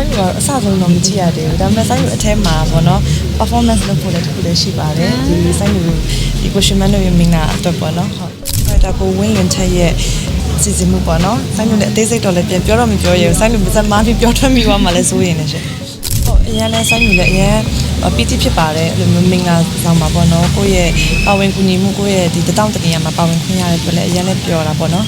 ဆုံးတော့မကြည့်ရသေးဘူးဒါပေမဲ့ဆိုင်လူအထဲမှာပေါ့နော် performance လုပ်ဖို့လည်းတစ်ခုလည်းရှိပါတယ်ဒီဆိုင်လူဒီ question man တို့ရဲ့မင်္ဂလာအတွက်ပေါ့နော်ဟုတ်ဒါကိုဝင်းလွင်ချက်ရဲ့စီစဉ်မှုပေါ့နော်ဆိုင်လူလည်းအသေးစိတ်တော့လည်းပြန်ပြောတော့မပြောရဘူးဆိုင်လူပါစမားပြီးပြောထွက်မိသွားမှလည်းစိုးရင်လည်းရှင်ဟုတ်အရင်လည်းဆိုင်လူလည်းအရင်ပီတိဖြစ်ပါတယ်အဲ့လိုမျိုးမင်္ဂလာဆောင်ပါပေါ့နော်ကိုယ့်ရဲ့ပါဝင်ကူညီမှုကိုယ့်ရဲ့ဒီတတောင့်တနေရာမှာပါဝင်ခွင့်ရတဲ့အတွက်လည်းအရင်လည်းပြောတာပေါ့နော်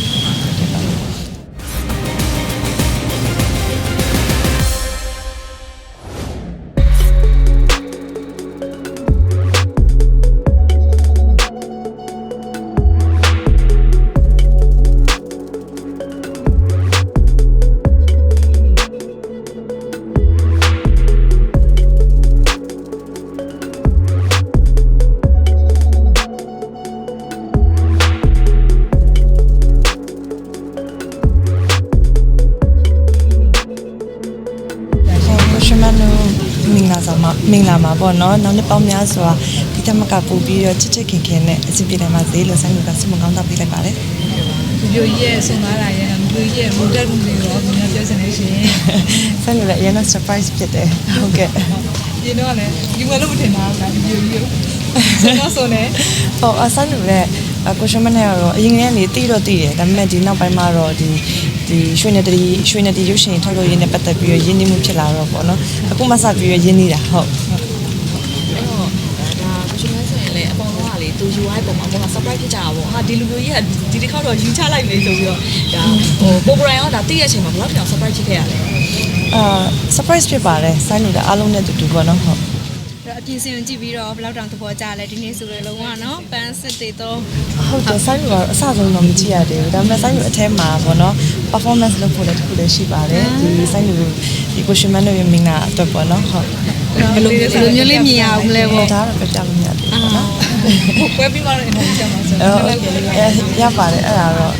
မင်္ဂလာဆောင်မှာမင်္ဂလာမှာပေါ့နော်နောက်နှစ်ပေါင်းများစွာဒီတမကပူပြီးတော့ချစ်ချစ်ခင်ခင်နဲ့အစီအပြေတယ်မှာဈေးလို့ဆိုင်လူကစမကောင်းတော့ပြလိုက်ပါတယ်ဗီဒီယိုကြီးရဲ့ဆွန်ကားလာရဲ့ဗီဒီယိုကြီးရဲ့ model မှုတွေရောကျွန်တော်ပြောချင်နေရှင်ဆိုင်လူလည်းအရင်က surprise ဖြစ်တယ်ဟုတ်ကဲ့ဒီတော့လည်းဒီဝယ်လို့မထင်တာကဗီဒီယိုကြီးကိုဆွန်ကားဆိုနေဟောအဆိုင်လူလည်းကိုရှမန်နဲ့ကတော့အရင်ကနေတီးတော့တီးတယ်ဒါပေမဲ့ဒီနောက်ပိုင်းမှာတော့ဒီ ဒီရွှေနေတီရွှေနေတီရုပ်ရှင်ထုတ်လို့ရင်းနဲ့ပတ်သက်ပြီးရင်းနှီးမှုဖြစ်လာတော့ပေါ့နော်အခုမှစပြီးရင်းနှီးတာဟုတ်အဲ့တော့ဒါကိုရှင်မဆိုရင်လည်းအပေါ်တော့ကလေသူ UI ပုံမှာပေါ့ surprise ဖြစ်ကြတာပေါ့ဟာဒီလူမျိုးကြီးကဒီတစ်ခေါက်တော့ယူချလိုက်ပြီဆိုပြီးတော့ဒါဟိုပိုပရိုင်ရောဒါတည့်ရချိန်မှာဘယ်လောက်တောင် surprise ဖြစ်ခဲ့ရလဲအာ surprise ဖြစ်ပါတယ်ဆိုင်လူလည်းအားလုံးနဲ့တူတူပေါ့နော်ဟုတ် အပြင်စင်ကိုကြည့်ပြီးတော့ဘယ်လောက်တောင်သဘောကျလဲဒီနေ့ဆိုလည်းလုံးဝနော်ပန်းစစ်တွေတော့ဟုတ်တယ်ဆိုင်လူကတော့အစဆုံးတော့မကြည့်ရသေးဘူးဒါပေမဲ့ဆိုင်လူအထဲမှာပေါ့နော် performance လုပ်ဖို့လည်းတစ်ခုလည်းရှိပါတယ်ဒီဆိုင်လူဒီ question man တို့ရဲ့မင်္ဂလာအတွက်ပေါ့နော်ဟုတ်ဘယ်လိုဘယ်လိုမျိုးလေးမြင်ရအောင်လဲဟောပေါ့ဒါတော့ပြပြလို့မရသေးဘူးပေါ့နော်ဟိုပွဲပြီးမှတော့ interview ကြမှာဆိုအဲ့တော့တော့အဲရပါတယ်အဲ့ဒါတော့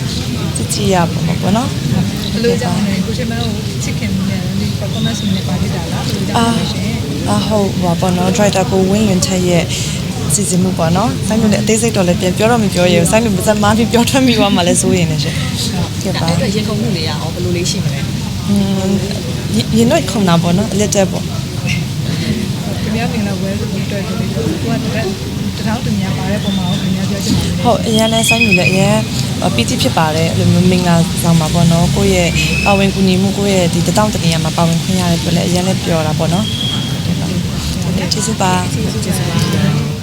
ကြည့်ကြည့်ရပါမှာပေါ့နော်ဘယ်လိုကြောင့်လဲကိုရှင်မတို့ချစ်ခင်နေတယ်ဒီ performance နဲ့ပါနေတာလားဘယ်လိုကြောင့်လဲရှင် အဟုတ်ပါပေါ့နော် driver ကိုဝင်းလွင်ချက်ရဲ့စီစဉ်မှုပေါ့နော်ဆိုင်လူလည်းအသေးစိတ်တော့လည်းပြန်ပြောတော့မပြောရဘူးဆိုင်လူပါစမားပြီးပြောထွက်မိသွားမှလည်းစိုးရင်လည်းရှင်ဖြစ်ပါအဲ့တော့ရင်ခုန်မှုတွေကရောဘယ်လိုလေးရှိမလဲอืมရင်တော့ခုံတာပေါ့နော်အလက်တက်ပေါ့ခင်ဗျားမင်္ဂလာဝယ်လို့တွေ့တယ်လေကိုကတရက်တထောင်တများပါတဲ့ပုံမှာခင်ဗျားပြောချင်တယ်ဟုတ်အရင်လည်းဆိုင်လူလည်းအရင်ပီတိဖြစ်ပါတယ်အဲ့လိုမျိုးမင်္ဂလာဆောင်ပါပေါ့နော်ကိုယ့်ရဲ့ပါဝင်ကူညီမှုကိုယ့်ရဲ့ဒီတတောင့်တနေရာမှာပါဝင်ခွင့်ရတဲ့အတွက်လည်းအရင်လည်းပြောတာပေါ့နော် ဟုတ်ကဲ့ကျေးဇူးပါကျေးဇူးပါ